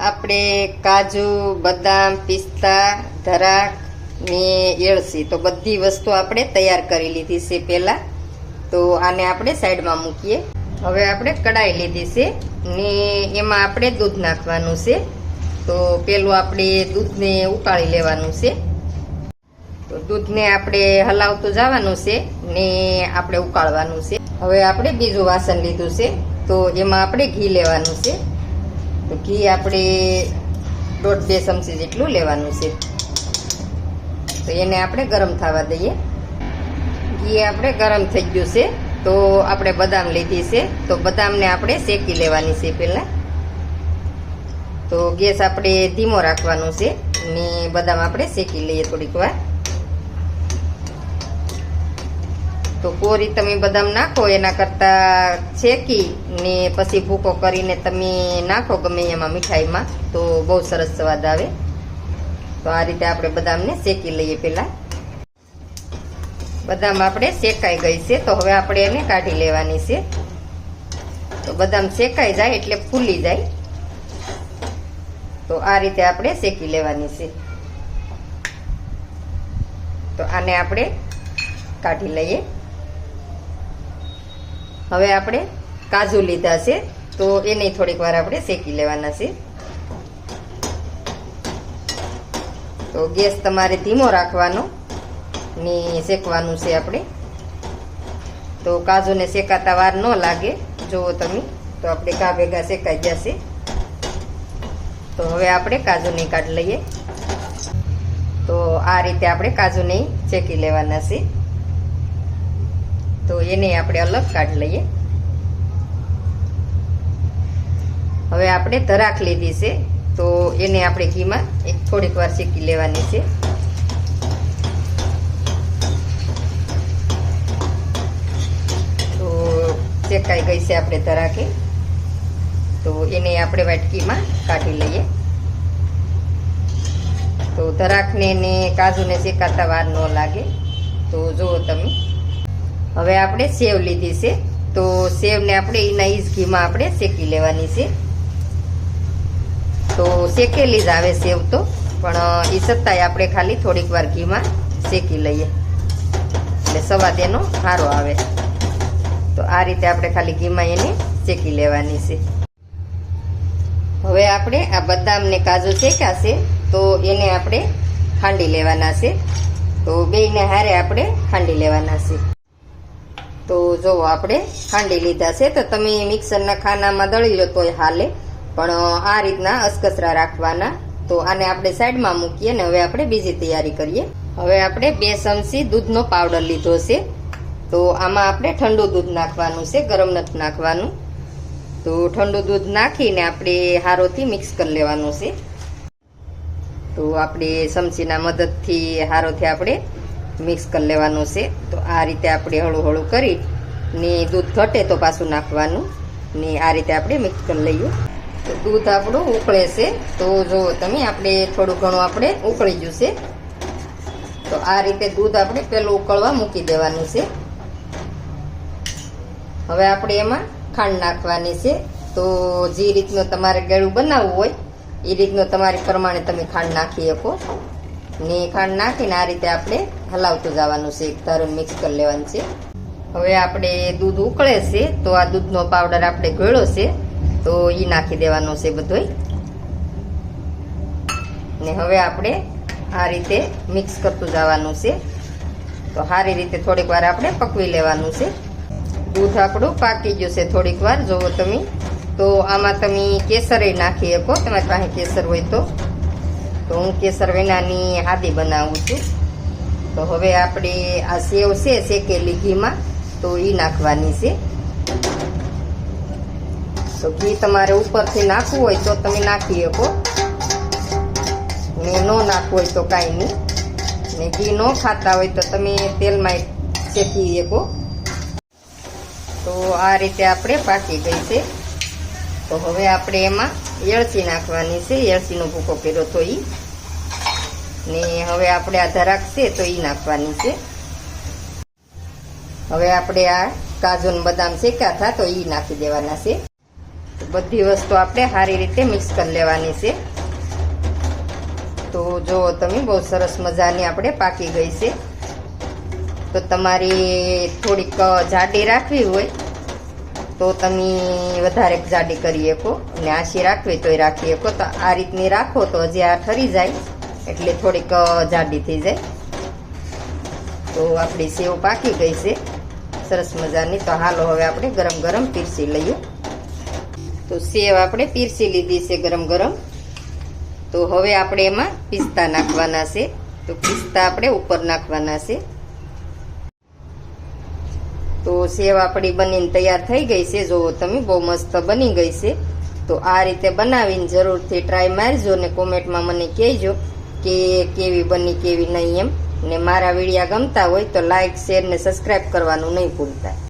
આપણે કાજુ, બદામ, પિસ્તા, ધરાક, ને એળસી. તો બધી વસ્તુ આપણે તૈયાર કરી લીધી છે પહેલા. તો આને આપણે સાઈડમાં મૂકીએ. હવે આપણે કડાઈ લીધી છે ને એમાં આપણે દૂધ નાખવાનું છે. તો પેલું આપણે દૂધને ઉકાળી લેવાનું છે. તો દૂધને આપણે હલાવતું જવાનું છે ને આપણે ઉકાળવાનું છે. હવે આપણે બીજું વાસણ લીધું છે. તો એમાં આપણે ઘી લેવાનું છે. તો ઘી આપણે દોઢ બે ચમચી જેટલું લેવાનું છે. તો એને આપણે ગરમ થવા દઈએ. ઘી આપણે ગરમ થઈ ગયું છે, તો આપણે બદામ લીધી છે, તો બદામને આપણે શેકી લેવાની છે પહેલાં. તો ગેસ આપણે ધીમો રાખવાનો છે, ને બદામ આપણે શેકી લઈએ થોડીક વાર. તો કોરી તમે બદામ નાખો, એના કરતાં શેકી ને પછી ભૂકો કરીને તમે નાખો ગમે એમાં મીઠાઈમાં, તો બહુ સરસ સ્વાદ આવે. તો આ રીતે આપણે બદામને શેકી લઈએ પહેલાં. બદામ આપણે શેકાઈ ગઈ છે, તો હવે આપણે એને કાઢી લેવાની છે. તો બદામ શેકાઈ જાય એટલે ફૂલી જાય. તો આ રીતે આપણે શેકી લેવાની છે. તો આને આપણે કાઢી લઈએ. હવે આપણે કાજુ લીધા છે. તો એને થોડીક વાર આપણે શેકી લેવાના છે. તો ગેસ તમારે ધીમો રાખવાનો. ને શેકવાનું છે આપણે. તો કાજુને શેકાતા વાર ન લાગે. જુઓ તમે, તો આપણે કા ભેગા શેકાઈ જશે તો હવે આપણે કાજુને કાઢી લઈએ. તો આ રીતે આપણે કાજુને શેકી લેવાના છે. તો એને આપણે અલગ કાઢી લઈએ. હવે આપણે ધરાક લીધી છે, તો એને આપણે ઘીમાં એક થોડીક વાર શેકી લેવાની છે. તો શેકાઈ ગઈ છે આપણે ધરાકે તો એને આપણે વાટકીમાં કાઢી લઈએ. તો ધરાકને એને કાજુને શેકાતા વાર ન લાગે. તો જુઓ તમે. હવે આપણે સેવ લીધી છે. તો સેવને આપણે એના ઈજ ઘીમાં આપણે શેકી લેવાની છે. તો શેકેલી જ આવે સેવ તો. પણ એ છતાંય આપણે ખાલી થોડીક વાર ઘીમાં શેકી લઈએ. એટલે સવાદ એનો સારો આવે. તો આ રીતે આપણે ખાલી ઘીમાં એને શેકી લેવાની છે. હવે આપણે આ બદામ ને કાજુ શેક્યા છે, તો એને આપણે ખાંડી લેવાના છે. તો બેયને હારે આપણે ખાંડી લેવાના છે. તો જો આપણે ખાંડી લીધા છે, તો તમે મિક્સરના ખાનામાં દળી લો તોય હાલે. પણ આ રીતના અસકસરા રાખવાના. તો આને આપણે સાઈડમાં મૂકીએ ને હવે આપણે બીજી તૈયારી કરીએ. હવે આપણે બે ચમચી દૂધનો પાવડર લીધો છે. તો આમાં આપણે ઠંડુ દૂધ નાખવાનું છે, ગરમ નથી નાખવાનું. તો ઠંડુ દૂધ નાખીને આપણે હારોથી મિક્સ કરી લેવાનું છે. તો આપણે ચમચીના મદદથી હારોથી આપણે મિક્સ કરી લેવાનું છે. તો આ રીતે આપણે હળું કરી ને દૂધ ઘટે તો પાછું નાખવાનું ને આ રીતે આપણે મિક્સ કરી લઈએ. તો દૂધ આપણું ઉકળે છે. તો જો તમે આપણે થોડું ઘણું આપણે ઉકળી ગયું છે. તો આ રીતે દૂધ આપણે પેલું ઉકળવા મૂકી દેવાનું છે. હવે આપણે એમાં ખાંડ નાખવાની છે. તો જે રીતનું તમારે ગળું બનાવવું હોય, એ રીતનું તમારી પ્રમાણે તમે ખાંડ નાખી શકો. ને ખાંડ નાખીને આ રીતે આપણે હલાવતું જવાનું છે. ધારું મિક્સ કરી લેવાનું છે. હવે આપણે દૂધ ઉકળે છે, તો આ દૂધનો પાવડર આપણે ગળ્યો છે. તો એ નાખી દેવાનો છે બધોય. ને હવે આપણે આ રીતે મિક્સ કરતું જવાનું છે. તો સારી રીતે થોડીક વાર આપણે પકવી લેવાનું છે. દૂધ આપણું પાકી ગયું છે થોડીક વાર જુઓ તમે. તો આમાં તમે કેસરે નાખી શકો, તમારી પાસે કેસર હોય તો. તો હું કેસર વેનાની હાદી બનાવું છું. તો હવે આપણે આ સેવ છે શેકેલી ઘીમાં, તો એ નાખવાની છે. તો ઘી તમારે ઉપરથી નાખવું હોય તો તમે નાખી શકો. ને ન નાખવું હોય તો કાંઈ નહીં. ને ઘી ન ખાતા હોય તો તમે તેલમાં શેકી શકો. તો આ રીતે આપણે પાકી ગઈ છે. તો હવે આપણે એમાં એળસી નાખવાની છે. એળસીનો ભૂકો કર્યો તો એ ને હવે આપણે આ ધરાક છે તો એ નાખવાની છે. હવે આપણે આ કાજુ બદામ શેક્યા હતા તો એ નાખી દેવાના છે. બધી વસ્તુ આપણે સારી રીતે મિક્સ કરી લેવાની છે. તો જો તમે બહુ સરસ મજાની આપણે પાકી ગઈ છે. તો તમારી થોડીક જાડી રાખવી હોય તો તમે વધારે જાડી કરી શકો અને આશી રાખવી તોય રાખી શકો. તો આ રીતની રાખો તો હજી આ ઠરી જાય, એટલે થોડીક જાડી થઈ જાય. તો આપણી સેવ પાકી ગઈ છે. સરસ મજાની. તો હાલો હવે આપણે ગરમ ગરમ પીરસી લઈએ. તો સેવ આપણે પીરસી લીધી છે ગરમ ગરમ. તો હવે આપણે એમાં પિસ્તા નાખવાના છે. તો પિસ્તા આપણે ઉપર નાખવાના છે. તો સેવ આપણી બનીને તૈયાર થઈ ગઈ છે. જોવો તમે બહુ મસ્ત બની ગઈ છે. તો આ રીતે બનાવીને જરૂરથી ટ્રાય મારજો ને કોમેન્ટમાં મને કહેજો કે કેવી બની, કેવી નહીં એમ. ને મારા વિડીયા ગમતા હોય તો લાઇક શેર ને સબસ્ક્રાઈબ કરવાનું નહીં ભૂલતા.